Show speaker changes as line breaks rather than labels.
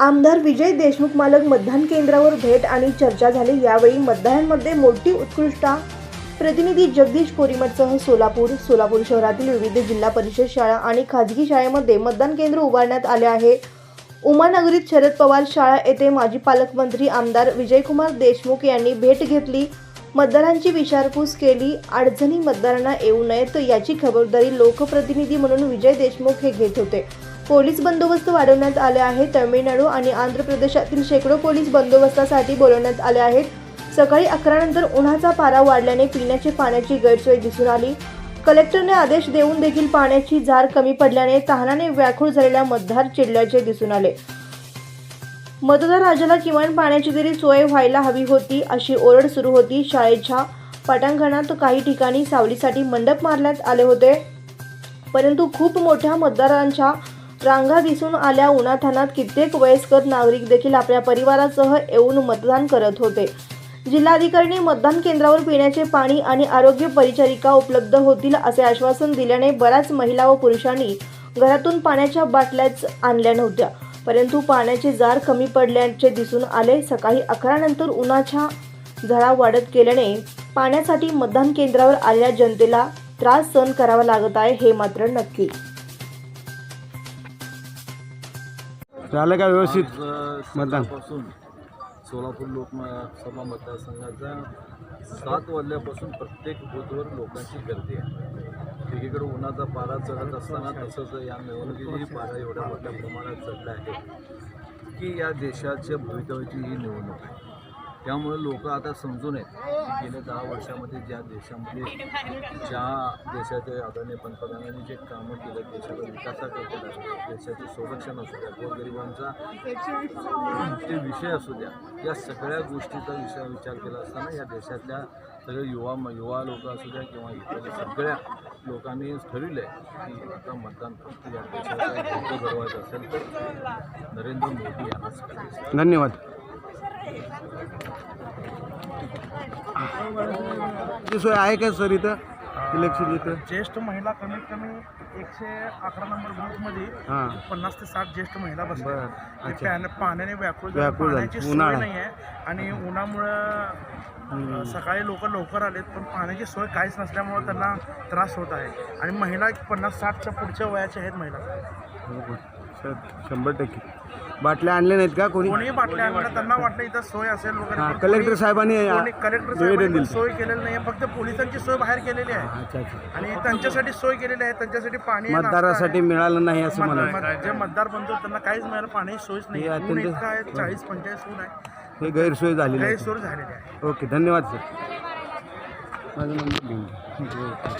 आमदार विजय देशमुख मालक मतदान केंद्रावर भेट आणि चर्चा झाली. यावेळी मतदारांमध्ये मोठी उत्कृष्टता प्रतिनिधी जगदीश कोरीमठसह सोलापूर सोलापूर शहरातील विविध जिल्हा परिषद शाळा आणि खाजगी शाळेमध्ये मतदान केंद्र उभारण्यात आले आहे. उमानगरीत शरद पवार शाळा येथे माजी पालकमंत्री आमदार विजयकुमार देशमुख यांनी भेट घेतली. मतदारांची विचारपूस केली. अडचणी मतदारांना येऊ नयेत याची खबरदारी लोकप्रतिनिधी म्हणून विजय देशमुख हे घेत होते. पोलीस बंदोबस्त वाढवण्यात आले आहे. तमिळनाडू आणि आंध्र प्रदेशातील शेकडो पोलीस बंदोबस्तासाठी बोलवण्यात आले आहेत. सकाळी अकरा नंतर उन्हाचा पारा वाढल्याने पिण्याची पाण्याची गैरसोय दिसून आली. कलेक्टरने आदेश देऊन देखील पाण्याची झार कमी पडल्याने तहानाने व्याकुळ झालेल्या मतदार चिडल्याचे दिसून आले. मतदार राजाला किमान पाण्याची तरी सोय व्हायला हवी होती अशी ओरड सुरू होती. शाळेच्या पटांगणात काही ठिकाणी सावलीसाठी मंडप मारण्यात आले होते. परंतु खूप मोठ्या मतदारांच्या रांगा दिसून आल्या. उन्हातानात कित्येक वयस्कर नागरिक देखील आपल्या परिवारासह येऊन मतदान करत होते. जिल्हाधिकाऱ्यांनी मतदान केंद्रावर पिण्याचे पाणी आणि आरोग्य परिचारिका उपलब्ध होतील असे आश्वासन दिल्याने बऱ्याच महिला व पुरुषांनी घरातून पाण्याच्या बाटल्याच आणल्या नव्हत्या. परंतु पाण्याचे जार कमी पडल्याचे दिसून आले. सकाळी अकरा नंतर उन्हाच्या झळा वाढत गेल्याने पाण्यासाठी मतदान केंद्रावर आलेल्या जनतेला त्रास सहन करावा लागत आहे हे मात्र नक्की.
झालं का व्यवस्थित? मतदान?
सकाळपासून सोलापूर लोकसभा मतदारसंघाचा सात वाजल्यापासून प्रत्येक बूथवर लोकांची गर्दी आहे. एकीकडे उन्हाचा पारा चढत असताना तसंच या निवडणुकीची पारा एवढ्या मोठ्या प्रमाणात चढला आहे की या देशाच्या भवितव्याची ही निवडणूक आहे. त्यामुळे लोक आता समजून आहेत की गेल्या दहा वर्षामध्ये ज्या देशामध्ये ज्या देशाचे आदरणीय पंतप्रधानांनी जे कामं केलं देशाचा विकासाकडे केला देशाचे संरक्षण असू द्या गोरगरिबांचा ते विषय असू द्या या सगळ्या गोष्टीचा विषय विचार केला असताना या देशातल्या सगळ्या युवा युवा लोक असू द्या किंवा इतर सगळ्या लोकांनी ठरविलं आहे की आता मतदान फक्त या देशाचा घडवायचं असेल तर नरेंद्र मोदी यांनाच
धन्यवाद. सोय आहे का सर इथं? इलेक्शन इथं?
ज्येष्ठ महिला कमीत कमी एकशे अकरा नंबर बूथमध्ये
हां.
पन्नास ते साठ ज्येष्ठ महिला
बरं.
बसल्या ते
अच्छा.
पाण्या- पाण्याने व्याकुळ झाले.
व्याकुळ झाले.
पाण्याची सोय
उन्हाळा.
नाही आहे आणि उन्हामुळं अं, सकाळी लोक लवकर आलेत पण पाण्याची सोय काहीच नसल्यामुळं त्यांना त्रास होत आहे. आणि महिला एक पन्नास साठच्या पुढच्या वयाच्या आहेत महिला.
सर शंभर टक्के. बाटल्या आणल्या नाहीत का कोणी?
कोणी बाटल्या आणल्या त्यांना वाटलं इथं सोय असेल वगैरे
हां
पण
कलेक्टर साहेबांनी
कोणी कलेक्टर
निवेदन
साहेबांनी पण
दिलं.
सोय केलेली नाही फक्त पोलिसांची सोय बाहेर केलेली आहे.
अच्छा अच्छा.
आणि त्यांच्यासाठी सोय केलेली आहे. त्यांच्यासाठी पाणी आहे, नाश्ता आहे.
मतदारासाठी मिळालं नाही असं
मत-
म्हणा
मत- जे मतदार बनतो त्यांना काहीच मिळालं. पाण्याची सोयच नाही.
हे
ऊन
अत्यंत-
इतकं आहे चाळीस पंचेचाळीस ऊन आहे.
हे गैरसोय झालेली आहे.
गैरसोय झालेली आहे.
ओके धन्यवाद सर. माझा घेऊन घ्या.